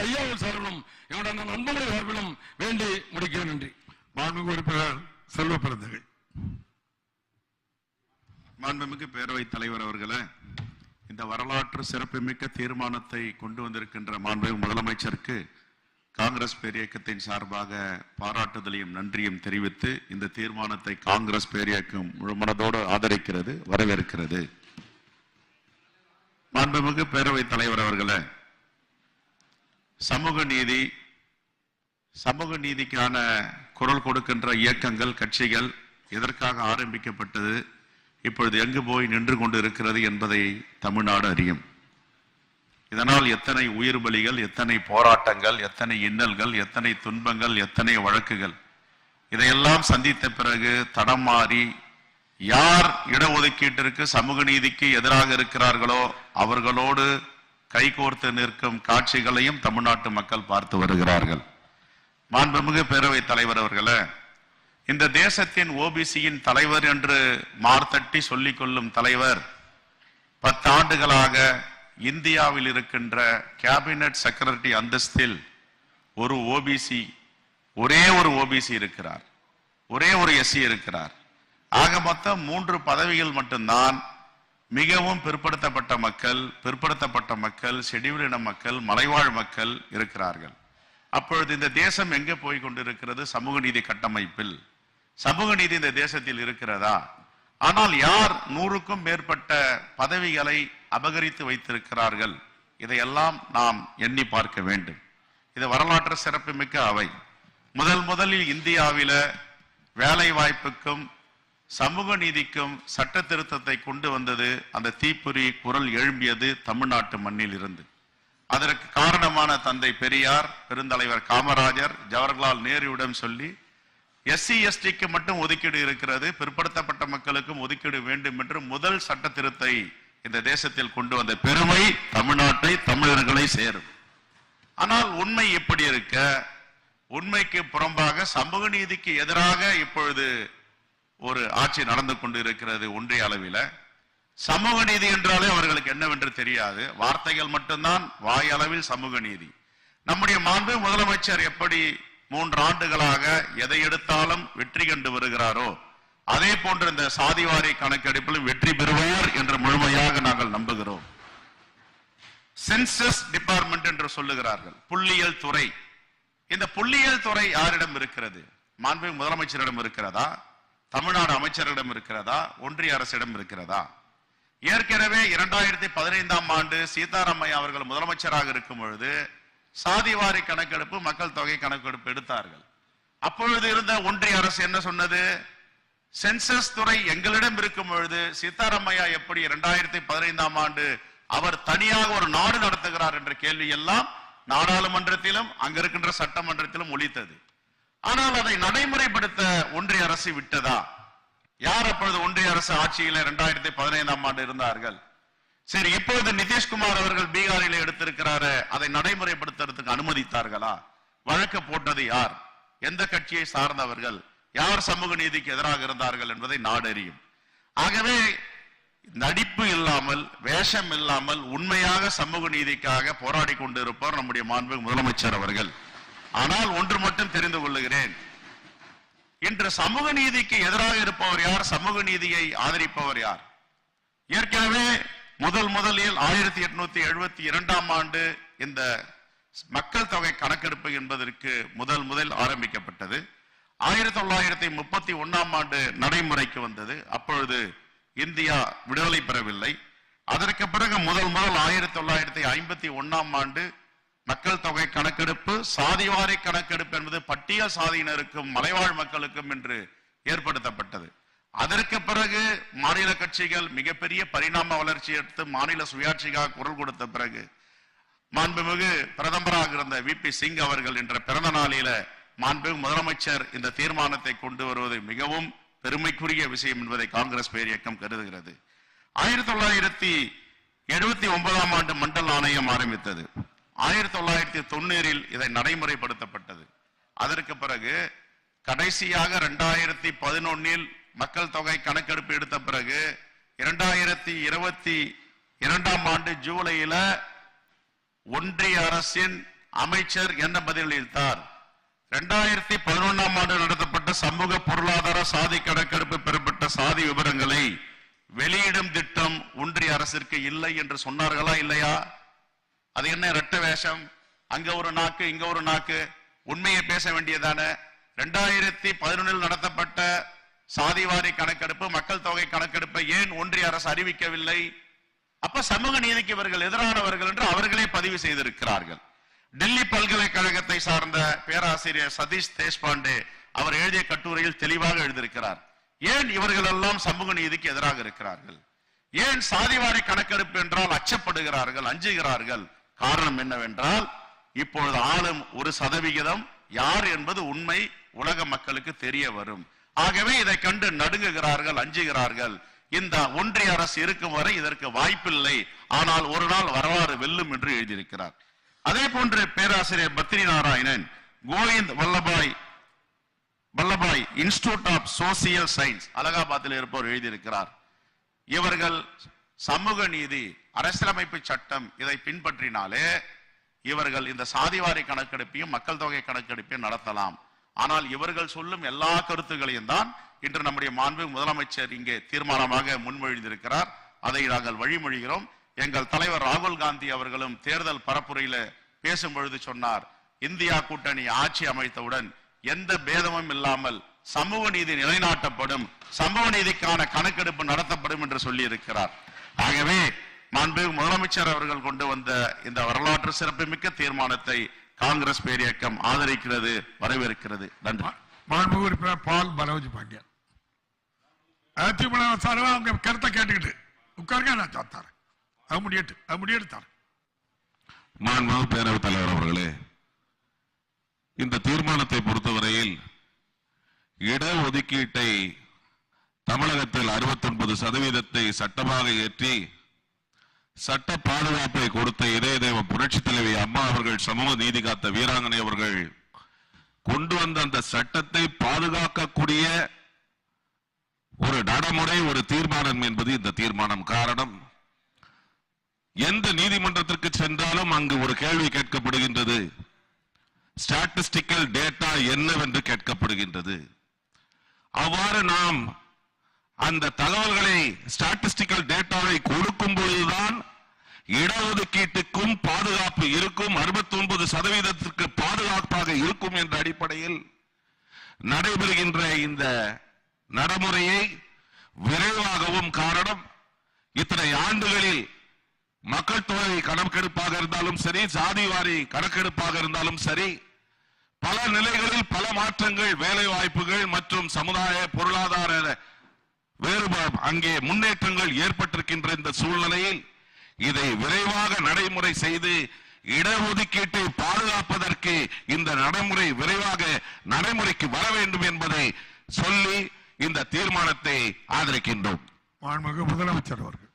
தலைவர் ஐயாவின் சார்பிலும் என்னோட சார்பிலும் வேண்டி முடிக்கிறேன் நன்றி. மாண்புமிகு உறுப்பினர் செல்வ பிறந்தகை மாண்புமிகு பேரவைத் தலைவர் அவர்களே இந்த வரலாற்று சிறப்புமிக்க தீர்மானத்தை கொண்டு வந்திருக்கின்ற மாண்புமிகு முதலமைச்சருக்கு காங்கிரஸ் பேரியக்கத்தின் சார்பாக பாராட்டுதலையும் நன்றியும் தெரிவித்து இந்த தீர்மானத்தை காங்கிரஸ் பேரியக்கம் முழுமனதோடு ஆதரிக்கிறது வரவேற்கிறது. மாண்புமிகு பேரவைத் தலைவர் அவர்களே சமூக நீதி சமூக நீதிக்கான குரல் கொடுக்கின்ற இயக்கங்கள் கட்சிகள் எதற்காக ஆரம்பிக்கப்பட்டது இப்பொழுது எங்கு போய் நின்று கொண்டு இருக்கிறது என்பதை தமிழ்நாடு அறியும். இதனால் எத்தனை உயிர் பலிகள் எத்தனை போராட்டங்கள் எத்தனை இன்னல்கள் எத்தனை துன்பங்கள் எத்தனை வழக்குகள் இதையெல்லாம் சந்தித்த பிறகு தடம் மாறி யார் இடஒதுக்கீட்டிற்கு சமூக நீதிக்கு எதிராக இருக்கிறார்களோ அவர்களோடு கைகோர்த்து நிற்கும் காட்சிகளையும் தமிழ்நாட்டு மக்கள் பார்த்து வருகிறார்கள். மாண்புமிகு பேரவைத் தலைவர் அவர்களே இந்த தேசத்தின் ஓபிசியின் தலைவர் என்று மார்த்தட்டி சொல்லிக் கொள்ளும் தலைவர் பத்தாண்டுகளாக இந்தியாவில் இருக்கின்ற கேபினட் செக்ரட்டரி அந்தஸ்தில் ஒரு ஓபிசி ஒரே ஒரு ஓபிசி இருக்கிறார். ஒரே ஒரு எஸ்சி இருக்கிறார். ஆக மொத்தம் மூன்று பதவிகள் மட்டும்தான் மிகவும் பிற்படுத்தப்பட்ட மக்கள் பிற்படுத்தப்பட்ட மக்கள் ஷெட்யூல் இன மக்கள் மலைவாழ் மக்கள் இருக்கிறார்கள். அப்பொழுது இந்த தேசம் எங்கே போய் கொண்டிருக்கிறது? சமூக நீதி கட்டமைப்பில். சமூக நீதி இந்த தேசத்தில் இருக்கிறதா? ஆனால் யார் நூறுக்கும் மேற்பட்ட பதவிகளை அபகரித்து வைத்திருக்கிறார்கள்? இதையெல்லாம் நாம் எண்ணி பார்க்க வேண்டும். இது வரலாற்று சிறப்புமிக்க அவை. முதல் முதலில் இந்தியாவில வேலை வாய்ப்புக்கும் சமூக நீதிக்கும் சட்ட திருத்தத்தை கொண்டு வந்தது அந்த தீப்பொறி குரல் எழும்பியது தமிழ்நாட்டு மண்ணில் இருந்து. அதற்கு காரணமான தந்தை பெரியார் பெருந்தலைவர் காமராஜர் ஜவஹர்லால் நேருவிடம் சொல்லி எஸ்சி எஸ்டிக்கு மட்டும் ஒதுக்கீடு இருக்கிறது பிற்படுத்தப்பட்ட மக்களுக்கும் ஒதுக்கீடு வேண்டும் என்று முதல் சட்ட திருத்தை இந்த தேசத்தில் கொண்டு வந்த பெருமை தமிழ்நாட்டை தமிழர்களை சேரும். ஆனால் உண்மை எப்படி இருக்க? உண்மைக்கு புறம்பாக சமூக நீதிக்கு எதிராக இப்பொழுது ஒரு ஆட்சி நடந்து கொண்டு இருக்கிறது ஒன்றிய அளவில. சமூக நீதி என்றாலே அவர்களுக்கு என்னவென்று தெரியாது. வார்த்தைகள் மட்டும்தான் வாய் அளவில் சமூக நீதி. நம்முடைய மாண்பு முதலமைச்சர் எப்படி மூன்று ஆண்டுகளாக எதை எடுத்தாலும் வெற்றி கண்டு வருகிறாரோ அதே போன்ற இந்த சாதிவாரி கணக்கெடுப்பிலும் வெற்றி பெறுவார் என்று முழுமையாக நாங்கள் நம்புகிறோம். சென்சஸ் டிபார்ட்மெண்ட் என்று சொல்லுகிறார்கள். புள்ளியியல் துறை. இந்த புள்ளியியல் துறை யாரிடம் இருக்கிறது? மாண்பு முதலமைச்சரிடம் இருக்கிறதா? தமிழ்நாடு அமைச்சரிடம் இருக்கிறதா? ஒன்றிய அரசிடம் இருக்கிறதா? ஏற்கனவே இரண்டாயிரத்தி பதினைந்தாம் ஆண்டு சீதாராமையா அவர்கள் முதலமைச்சராக இருக்கும் பொழுது சாதிவாரி கணக்கெடுப்பு மக்கள் தொகை கணக்கெடுப்பு எடுத்தார்கள். அப்பொழுது இருந்த ஒன்றிய அரசு என்ன சொன்னது? சென்சஸ் துறை எங்களிடம் இருக்கும் பொழுது சீதாராமையா எப்படி இரண்டாயிரத்தி பதினைந்தாம் ஆண்டு அவர் தனியாக ஒரு நாடு நடத்துகிறார் என்ற கேள்வி எல்லாம் நாடாளுமன்றத்திலும் அங்க இருக்கின்ற சட்டமன்றத்திலும் ஒழித்தது ஆனால் அதை நடைமுறைப்படுத்த ஒன்றிய அரசு விட்டதா? யார் அப்பொழுது ஒன்றிய அரசு ஆட்சியில் இரண்டாயிரத்தி பதினைந்தாம் ஆண்டு இருந்தார்கள்? சரி இப்பொழுது நிதிஷ்குமார் அவர்கள் பீகாரில் எடுத்திருக்கிறாரு அதை நடைமுறைப்படுத்துறதுக்கு அனுமதித்தார்களா? வழக்கு போட்டது யார்? எந்த கட்சியை சார்ந்தவர்கள்? யார் சமூக நீதிக்கு எதிராக இருந்தார்கள் என்பதை நாடறியும். ஆகவே நடிப்பு இல்லாமல் வேஷம் இல்லாமல் உண்மையாக சமூக நீதிக்காக போராடி கொண்டிருப்பார் நம்முடைய மாண்பு முதலமைச்சர் அவர்கள். ஆனால் ஒன்று மட்டும் தெரிந்து கொள்ளுகிறேன். இன்று சமூக நீதிக்கு எதிராக இருப்பவர் யார்? சமூக நீதியை ஆதரிப்பவர் யார்? ஏற்கனவே முதல் முதலில் ஆயிரத்தி எட்நூத்தி எழுபத்தி இரண்டாம் ஆண்டு இந்த மக்கள் தொகை கணக்கெடுப்பு என்பதற்கு முதல் முதல் ஆரம்பிக்கப்பட்டது. ஆயிரத்தி தொள்ளாயிரத்தி முப்பத்தி ஒன்னாம் ஆண்டு நடைமுறைக்கு வந்தது. அப்பொழுது இந்தியா விடுதலை பெறவில்லை. அதற்கு பிறகு முதல் முதல் ஆயிரத்தி தொள்ளாயிரத்தி ஐம்பத்தி ஒன்னாம் ஆண்டு மக்கள் தொகை கணக்கெடுப்பு சாதிவாரி கணக்கெடுப்பு என்பது பட்டியல் சாதியினருக்கும் மலைவாழ் மக்களுக்கும் என்று ஏற்படுத்தப்பட்டது. அதற்கு பிறகு மாநில கட்சிகள் மிகப்பெரிய பரிணாம வளர்ச்சி எடுத்து மாநில சுயாட்சிக்காக குரல் கொடுத்த பிறகு மாண்புமிகு பிரதமராக இருந்த வி. பி. சிங் அவர்கள் என்ற பிறந்த நாளில மாண்புமிகு முதலமைச்சர் இந்த தீர்மானத்தை கொண்டு வருவது மிகவும் பெருமைக்குரிய விஷயம் என்பதை காங்கிரஸ் பேர் இயக்கம் கருதுகிறது. ஆயிரத்தி தொள்ளாயிரத்தி எழுபத்தி ஒன்பதாம் ஆண்டு மண்டல் ஆணையம் ஆரம்பித்தது. ஆயிரத்தி தொள்ளாயிரத்தி தொண்ணூறில் இதை நடைமுறைப்படுத்தப்பட்டது. அதற்கு பிறகு கடைசியாக ரெண்டாயிரத்தி பதினொன்னில் மக்கள் தொகை கணக்கெடுப்பு எடுத்த பிறகு இரண்டாயிரத்தி இருபத்தி இரண்டாம் ஆண்டு ஜூலையில ஒன்றிய அரசின் அமைச்சர் என்ன பதிலளித்தார் இரண்டாயிரத்தி பதினொன்னாம் ஆண்டு நடத்தப்பட்ட சமூக பொருளாதார சாதி கணக்கெடுப்பு பெறப்பட்ட சாதி விவரங்களை வெளியிடும் திட்டம் ஒன்றிய அரசிற்கு இல்லை என்று சொன்னார்களா இல்லையா? அது என்ன ரெட்ட வேஷம்? அங்க ஒரு நாக்கு இங்க ஒரு நாக்கு. உண்மையை பேச வேண்டியதான ரெண்டாயிரத்தி பதினொன்னில் நடத்தப்பட்ட சாதிவாரி கணக்கெடுப்பு மக்கள் தொகை கணக்கெடுப்பை ஏன் ஒன்றிய அரசு அறிவிக்கவில்லை? அப்ப சமூக நீதிக்கு இவர்கள் எதிரானவர்கள் என்று அவர்களே பதிவு செய்திருக்கிறார்கள். டெல்லி பல்கலைக்கழகத்தை சார்ந்த பேராசிரியர் சதீஷ் தேஷ்பாண்டே அவர் எழுதிய கட்டுரையில் தெளிவாக எழுதியிருக்கிறார். ஏன் இவர்கள் எல்லாம் சமூக நீதிக்கு எதிராக இருக்கிறார்கள்? ஏன் சாதிவாரி கணக்கெடுப்பு என்றால் அச்சப்படுகிறார்கள் அஞ்சுகிறார்கள்? காரணம் என்னவென்றால் இப்பொழுது ஆளும் ஒரு சதவிகிதம் யார் என்பது உண்மை உலக மக்களுக்கு தெரிய வரும். ஆகவே இதை கண்டு நடுங்குகிறார்கள் அஞ்சுகிறார்கள். இந்த ஒன்றிய அரசு இருக்கும் வரை இதற்கு வாய்ப்பில்லை. ஆனால் ஒரு நாள் வரலாறு வெல்லும் என்று எழுதியிருக்கிறார். அதே போன்று பேராசிரியர் Badri Narayanan Govind Vallabhai Vallabhai institute of social science அலகாபாத்தில் இருப்பவர் எழுதியிருக்கிறார். இவர்கள் சமூக நீதி அரசியலமைப்பு சட்டம் இதை பின்பற்றினாலே இவர்கள் இந்த சாதிவாரி கணக்கெடுப்பையும் மக்கள் தொகை கணக்கெடுப்பையும் நடத்தலாம். ஆனால் இவர்கள் சொல்லும் எல்லா கருத்துக்களையும் தான் இன்று நம்முடைய மாண்பு முதலமைச்சர் இங்கே தீர்மானமாக முன்மொழிந்திருக்கிறார். அதை நாங்கள் வழிமொழிகிறோம். எங்கள் தலைவர் ராகுல் காந்தி அவர்களும் தேர்தல் பரப்புரையில பேசும் பொழுது சொன்னார் இந்தியா கூட்டணி ஆட்சி அமைத்தவுடன் எந்த பேதமும் இல்லாமல் சமூக நீதி நிலைநாட்டப்படும் சமூக நீதிக்கான கணக்கெடுப்பு நடத்தப்படும் என்று சொல்லி இருக்கிறார் ஆகவே மாண்பு முதலமைச்சர் அவர்கள் கொண்டு வந்த இந்த வரலாற்று சிறப்புமிக்க தீர்மானத்தை காங்கிரஸ் பேரியக்கம் ஆதரிக்கிறது வரவேற்கிறது. நன்றி. மாண்பு உறுப்பினர் பால் மனோஜ் பாண்டியன். அதிமுக சார்பா அவங்க கருத்தை கேட்டுக்கிட்டு உட்காருங்க நான் தரேன் அது முடியட்டு அது முடியட்டு தரேன் பேரவைத் தலைவர் அவர்களே இந்த தீர்மானத்தை பொறுத்தவரையில் இடஒதுக்கீட்டை தமிழகத்தில் 69% சதவீதத்தை சட்டமாக ஏற்றி சட்ட பாதுகாப்பை கொடுத்த இதயதேவ புரட்சி தலைவி அம்மா அவர்கள் சமூக நீதி காத்த வீராங்கனை அவர்கள் கொண்டு வந்த அந்த சட்டத்தை பாதுகாக்கக்கூடிய ஒரு நடைமுறை ஒரு தீர்மானம் என்பது இந்த தீர்மானம் காரணம். எந்த நீதிமன்றத்திற்கு சென்றாலும் அங்கு ஒரு கேள்வி கேட்கப்படுகின்றது. ஸ்டாட்டிஸ்டிக்கல் டேட்டா என்னவென்று கேட்கப்படுகின்றது. அவ்வாறு நாம் அந்த தகவல்களை ஸ்டாட்டிஸ்டிக்கல் டேட்டாவை கொடுக்கும் பொழுதுதான் இடஒதுக்கீட்டுக்கும் பாதுகாப்பு இருக்கும். 69% சதவீதத்திற்கு பாதுகாப்பாக இருக்கும் என்ற அடிப்படையில் நடைபெறுகின்ற இந்த நடைமுறையை விரைவாகவும் காரணம் இத்தனை ஆண்டுகளில் மக்கள் தொகை கணக்கெடுப்பாக இருந்தாலும் சரி சாதிவாரி கணக்கெடுப்பாக இருந்தாலும் சரி பல நிலைகளில் பல மாற்றங்கள் வேலை வாய்ப்புகள் மற்றும் சமுதாய பொருளாதார வேறுபாடு அங்கே முன்னேற்றங்கள் ஏற்பட்டிருக்கின்ற இந்த சூழ்நிலையில் இதை விரைவாக நடைமுறை செய்து இடஒதுக்கீட்டை பாதுகாப்பதற்கு இந்த நடைமுறை விரைவாக நடைமுறைக்கு வர வேண்டும் என்பதை சொல்லி இந்த தீர்மானத்தை ஆதரிக்கின்றோம். முதலமைச்சர் அவர்கள்.